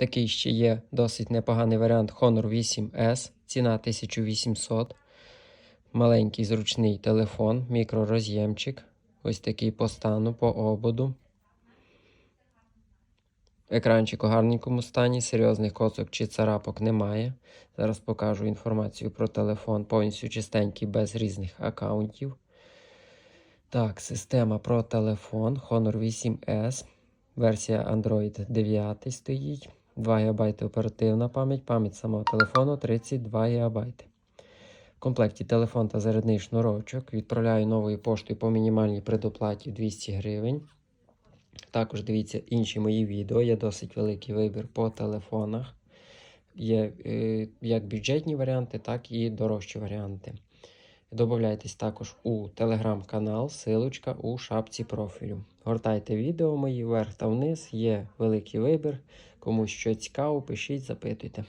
Такий ще є досить непоганий варіант Honor 8S, ціна 1800. Маленький зручний телефон, мікророз'ємчик. Ось такий по стану, по ободу. Екранчик у гарненькому стані, серйозних коцок чи царапок немає. Зараз покажу інформацію про телефон, повністю чистенький, без різних аккаунтів. Так, система про телефон Honor 8S. Версія Android 9 стоїть. 2 ГБ оперативна пам'ять, пам'ять самого телефону 32 ГБ. В комплекті телефон та зарядний шнурочок. Відправляю новою поштою по мінімальній предоплаті 200 гривень. Також дивіться інші мої відео. Є досить великий вибір по телефонах. Є е, як бюджетні варіанти, так і дорожчі варіанти. Добавляйтесь також у телеграм-канал, силочка у шапці профілю. Гортайте відео мої вверх та вниз, є великий вибір. Кому що цікаво, пишіть, запитуйте.